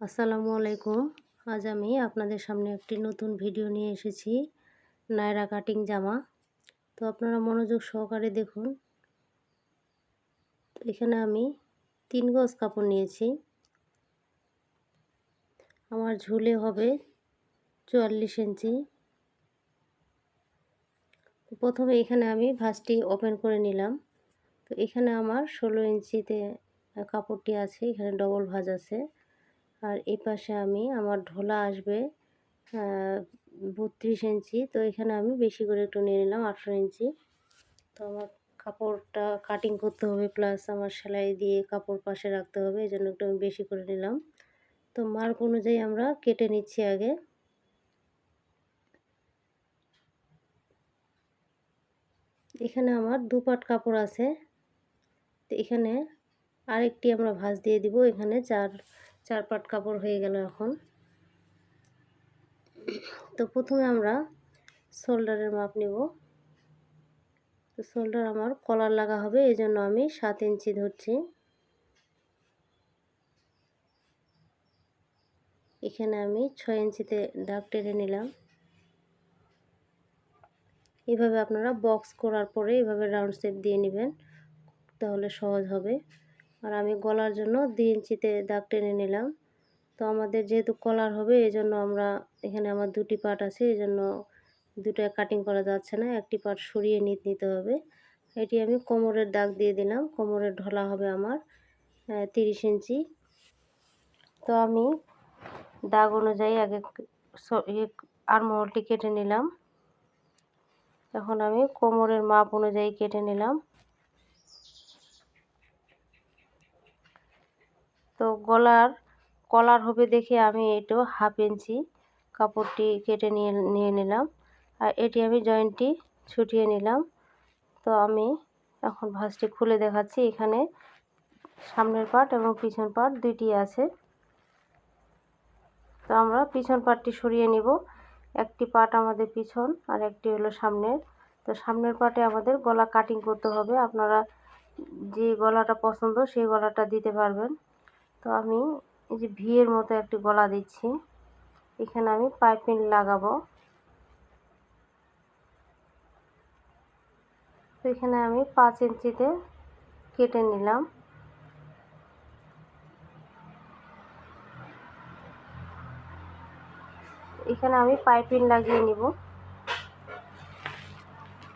আসসালামু আলাইকুম। আজ আমি আপনাদের সামনে একটি নতুন ভিডিও নিয়ে এসেছি, নায়রা কাটিং জামা। তো আপনারা মনোযোগ সহকারে দেখুন। এখানে আমি তিন গজ কাপড় নিয়েছি। আমার ঝুলে হবে চুয়াল্লিশ ইঞ্চি। প্রথমে এখানে আমি ভাঁজটি ওপেন করে নিলাম। তো এখানে আমার ষোলো ইঞ্চিতে কাপড়টি আছে, এখানে ডবল ভাঁজ আছে। আর এই পাশে আমি আমার ঢোলা আসবে বত্রিশ ইঞ্চি। তো এখানে আমি বেশি করে একটু নিয়ে নিলাম, আঠেরো ইঞ্চি। তো আমার কাপড়টা কাটিং করতে হবে প্লাস আমার সেলাই দিয়ে কাপড় পাশে রাখতে হবে, এই জন্য একটু আমি বেশি করে নিলাম। তো মার্ক অনুযায়ী আমরা কেটে নিচ্ছি আগে। এখানে আমার দু পাট কাপড় আছে। তো এখানে আরেকটি আমরা ভাঁজ দিয়ে দিব, এখানে চার চার পাট কাপড় হয়ে গেল এখন। তো প্রথমে আমরা শোল্ডারের মাপ নেব। তো শোল্ডার আমার কলার লাগা হবে এই জন্য আমি সাত ইঞ্চি ধরছি। এখানে আমি ছয় ইঞ্চিতে দাগ টেনে নিলাম। এভাবে আপনারা বক্স করার পরে এভাবে রাউন্ড শেপ দিয়ে নেবেন, তাহলে সহজ হবে। আর আমি গলার জন্য দুই ইঞ্চিতে দাগ টেনে নিলাম। তো আমাদের যেহেতু কলার হবে এই জন্য আমরা এখানে আমার দুটি পার্ট আছে এই জন্য দুটো কাটিং করা যাচ্ছে না, একটি পার্ট সরিয়ে নিতে হবে। এটি আমি কোমরের দাগ দিয়ে দিলাম, কোমরের ঢলা হবে আমার তিরিশ ইঞ্চি। তো আমি দাগ অনুযায়ী আগে আরমহলটি কেটে নিলাম। এখন আমি কোমরের মাপ অনুযায়ী কেটে নিলাম। তো গলার কলার হবে দেখে আমি এটাও হাফ ইঞ্চি কাপড়টি কেটে নিয়ে নিয়ে নিলাম। আর এটি আমি জয়েন্টটি ছুটিয়ে নিলাম। তো আমি এখন ভাঁজটি খুলে দেখাচ্ছি। এখানে সামনের পার্ট এবং পিছন পার্ট দুইটি আছে। তো আমরা পিছন পার্টটি সরিয়ে নিব। একটি পার্ট আমাদের পিছন আর একটি হলো সামনের। তো সামনের পার্টে আমাদের গলা কাটিং করতে হবে। আপনারা যে গলাটা পছন্দ সেই গলাটা দিতে পারবেন। তো আমি এই যে ভিয়ের মতো একটি গলা দিচ্ছি। এখানে আমি পাইপিং লাগাবো। তো এখানে আমি পাঁচ ইঞ্চিতে কেটে নিলাম। এখানে আমি পাইপিং লাগিয়ে নিব।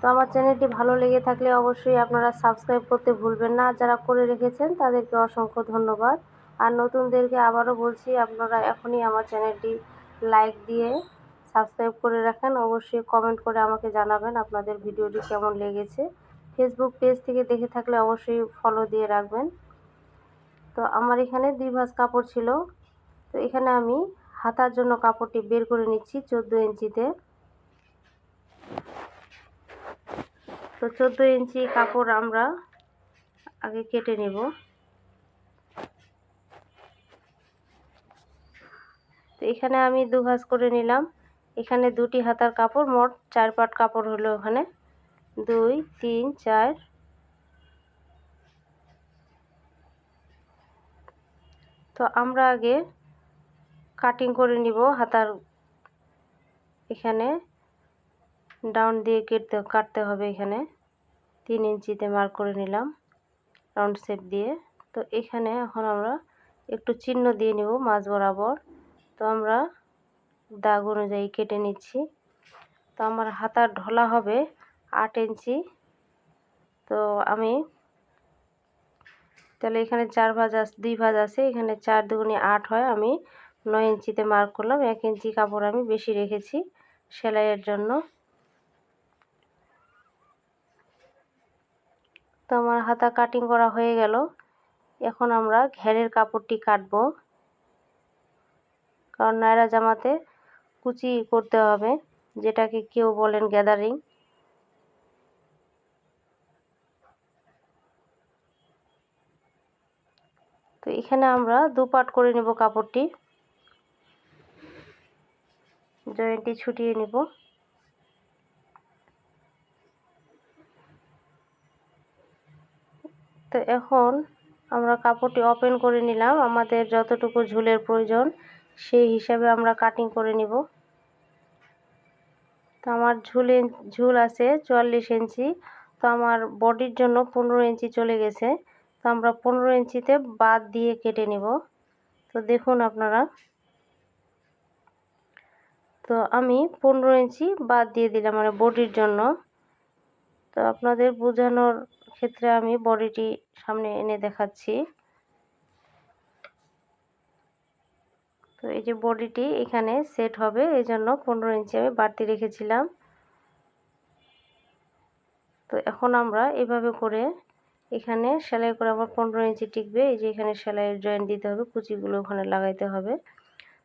তো আমার চ্যানেলটি ভালো লেগে থাকলে অবশ্যই আপনারা সাবস্ক্রাইব করতে ভুলবেন না। যারা করে রেখেছেন তাদেরকে অসংখ্য ধন্যবাদ। আর নতুনদেরকে আবারও বলছি, আপনারা এখনই আমার চ্যানেলটি লাইক দিয়ে সাবস্ক্রাইব করে রাখেন। অবশ্যই কমেন্ট করে আমাকে জানাবেন আপনাদের ভিডিওটি কেমন লেগেছে। ফেসবুক পেজ থেকে দেখে থাকলে অবশ্যই ফলো দিয়ে রাখবেন। তো আমার এখানে দুই ভাঁজ কাপড় ছিল। তো এখানে আমি হাতার জন্য কাপড়টি বের করে নিচ্ছি চোদ্দ ইঞ্চিতে। তো চোদ্দ ইঞ্চি কাপড় আমরা আগে কেটে নেব। তো এখানে আমি দু ভাঁজ করে নিলাম। এখানে দুটি হাতার কাপড়, মোট চার পাট কাপড় হলো ওখানে। দুই, তিন, চার। তো আমরা আগে কাটিং করে নিব হাতার এখানে। ডাউন দিয়ে কেটতে, কাটতে হবে এখানে। তিন ইঞ্চিতে মার্ক করে নিলাম রাউন্ড শেপ দিয়ে। তো এখানে এখন আমরা একটু চিহ্ন দিয়ে নেব মাছ বরাবর। তো আমরা দাগ অনুযায়ী কেটে নিচ্ছি। তো আমার হাতার ঢলা হবে আট ইঞ্চি। তো আমি তাহলে এখানে চার ভাজ আস দুই ভাজ আছে, এখানে চার দুগুনি আট হয়। আমি নয় ইঞ্চিতে মার্ক করলাম, এক ইঞ্চি কাপড় আমি বেশি রেখেছি সেলাইয়ের জন্য। তো আমার হাতা কাটিং করা হয়ে গেল। এখন আমরা ঘেরের কাপড়টি কাটবো। কারণ নায়রা জামাতে কুচি করতে হবে, যেটাকে কেউ বলেন গ্যাদারিং তো এখানে আমরা দু পাট করে নেব কাপড়টি। জয়েন্টটি ছুটিয়ে নিব। তো এখন আমরা কাপড়টি ওপেন করে নিলাম। আমাদের যতটুকু ঝুলের প্রয়োজন সেই হিসাবে আমরা কাটিং করে নিব। তো আমার ঝুলে ঝুল আছে চুয়াল্লিশ ইঞ্চি। তো আমার বডির জন্য পনেরো ইঞ্চি চলে গেছে। তো আমরা পনেরো ইঞ্চিতে বাদ দিয়ে কেটে নিব। তো দেখুন আপনারা। তো আমি পনেরো ইঞ্চি বাদ দিয়ে দিলাম মানে বডির জন্য। তো আপনাদের বোঝানোর ক্ষেত্রে আমি বডিটি সামনে এনে দেখাচ্ছি। তো এই যে বডিটি এখানে সেট হবে এই জন্য পনেরো ইঞ্চি আমি বাড়তি রেখেছিলাম। তো এখন আমরা এভাবে করে এখানে সেলাই করে আমার পনেরো ইঞ্চি টিকবে, এই যে এখানে সেলাইয়ের জয়েন্ট দিতে হবে, কুচিগুলো ওখানে লাগাইতে হবে।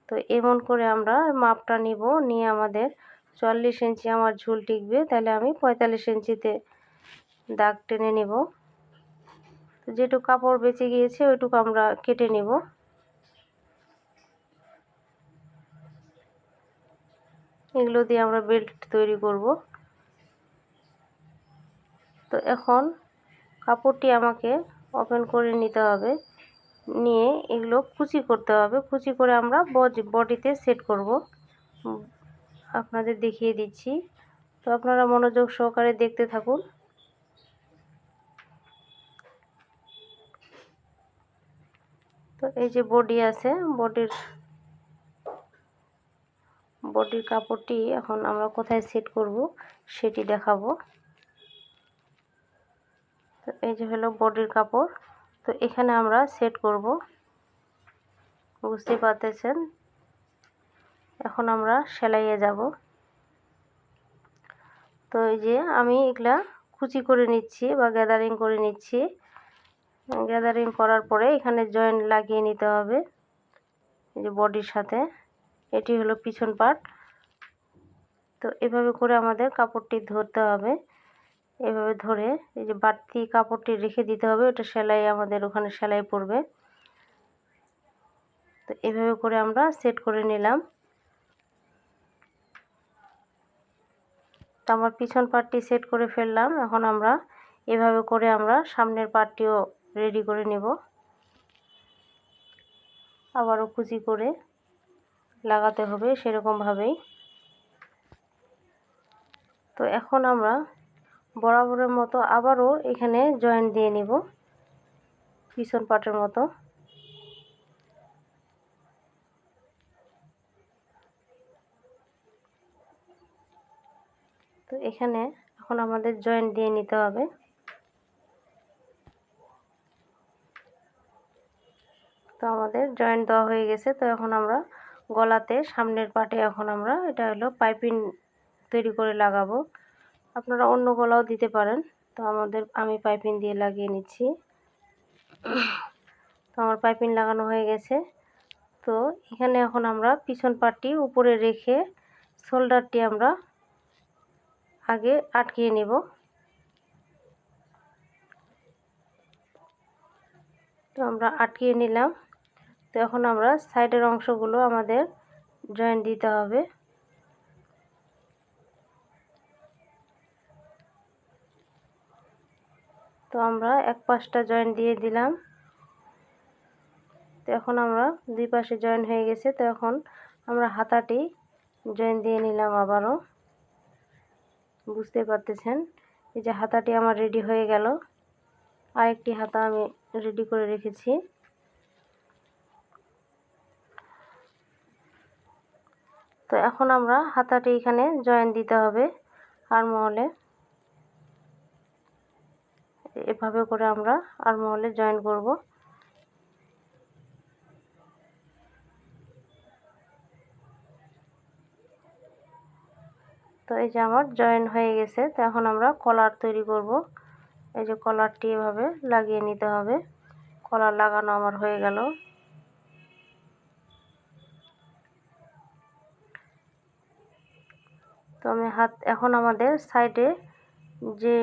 তো এমন করে আমরা মাপটা নিব, নিয়ে আমাদের চল্লিশ ইঞ্চি আমার ঝুল টিকবে, তাহলে আমি পঁয়তাল্লিশ ইঞ্চিতে দাগ টেনে নেব। তো যেটুকু কাপড় বেঁচে গিয়েছে, ওইটুকু আমরা কেটে নেব। এগুলো দিয়ে আমরা বেল্ট তৈরি করব। তো এখন কাপড়টি আমাকে ওপেন করে নিতে হবে। নিয়ে এগুলো কুচি করতে হবে। কুচি করে আমরা বডিতে সেট করব। আপনাদের দেখিয়ে দিচ্ছি। তো আপনারা মনোযোগ সহকারে দেখতে থাকুন। তো এই যে বডি আছে, বডির বডির কাপড়টি এখন আমরা কোথায় সেট করব সেটি দেখাবো। তো এই যে হলো বডির কাপড়। তো এখানে আমরা সেট করব। বুঝতে পারতেছেন? এখন আমরা সেলাইয়ে যাব। তো এই যে আমি এগুলা কুচি করে নিচ্ছি বা গ্যাদারিং করে নিচ্ছি। গ্যাদারিং করার পরে এখানে জয়েন্ট লাগিয়ে নিতে হবে। এই যে বডির সাথে। এটি হলো পিছন পার্ট তো এভাবে করে আমাদের কাপড়টি ধরতে হবে। এভাবে ধরে এই যে বাড়তি কাপড়টি রেখে দিতে হবে। ওটা সেলাই আমাদের ওখানে সেলাই পড়বে। তো এভাবে করে আমরা সেট করে নিলাম। তো আমার পিছন পার্টটি সেট করে ফেললাম। এখন আমরা এভাবে করে আমরা সামনের পার্টটিও রেডি করে নেব। আবারও কুচি করে লাগাতে হবে সেরকমভাবেই। তো এখন আমরা বরাবরের মতো আবারও এখানে জয়েন্ট দিয়ে নিব, পিছন পাটের মতো। তো এখানে এখন আমাদের জয়েন্ট দিয়ে নিতে হবে। তো আমাদের জয়েন্ট দেওয়া হয়ে গেছে, তো এখন আমরা গলাতে, সামনের পাটে এখন আমরা, এটা হলো পাইপিং তৈরি করে লাগাবো। আপনারা অন্য গলাও দিতে পারেন। তো আমাদের, আমি পাইপিং দিয়ে লাগিয়ে নিচ্ছি। তো আমার পাইপিং লাগানো হয়ে গেছে। তো এখানে এখন আমরা পিছন পাটটি উপরে রেখে শোল্ডারটি আমরা আগে আটকিয়ে নেব। তো আমরা আটকিয়ে নিলাম। তো এখন আমরা সাইডের অংশগুলো আমাদের জয়েন দিতে হবে। তো আমরা এক পাশটা জয়েন দিয়ে দিলাম। তো এখন আমরা দুই পাশে জয়েন হয়ে গেছে। তো এখন আমরা হাতাটি জয়েন দিয়ে নিলাম আবারও। বুঝতে পারতেছেন? এই যে হাতাটি আমার রেডি হয়ে গেল। আরেকটি হাতা আমি রেডি করে রেখেছি। তো এখন আমরা হাতাটি এখানে জয়েন দিতে হবে আর মহলে এভাবে করে আমরা আর মহলে জয়েন করব। তো এই যে আমার জয়েন হয়ে গেছে, তো এখন আমরা কলার তৈরি করব। এই যে কলারটি এভাবে লাগিয়ে নিতে হবে। কলার লাগানো আমার হয়ে গেল। আমি হাত, এখন আমাদের সাইডে যে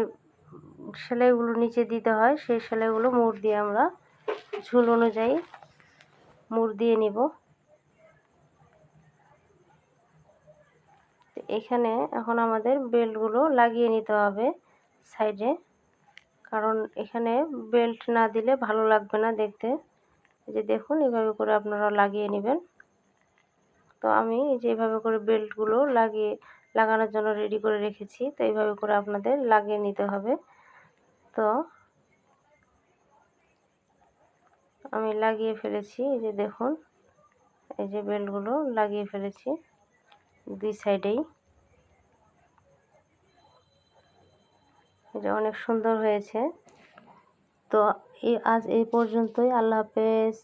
সেলাইগুলো নিচে দিতে হয়, সেই সেলাইগুলো মুড় দিয়ে আমরা ঝুল অনুযায়ী মুড় দিয়ে নিব। এখানে এখন আমাদের বেল্টগুলো লাগিয়ে নিতে হবে সাইডে, কারণ এখানে বেল্ট না দিলে ভালো লাগবে না দেখতে। যে দেখুন, এভাবে করে আপনারা লাগিয়ে নেবেন। তো আমি এই যে এভাবে করে বেল্টগুলো লাগিয়ে লাগানোর জন্য রেডি করে রেখেছি। তো এইভাবে করে আপনাদের লাগিয়ে নিতে হবে। তো আমি লাগিয়ে ফেলেছি, এই যে দেখুন, এই যে বেল্টগুলো লাগিয়ে ফেলেছি দুই সাইডেই। এটা অনেক সুন্দর হয়েছে। তো এই আজ এই পর্যন্তই। আল্লাহ হাফেজ।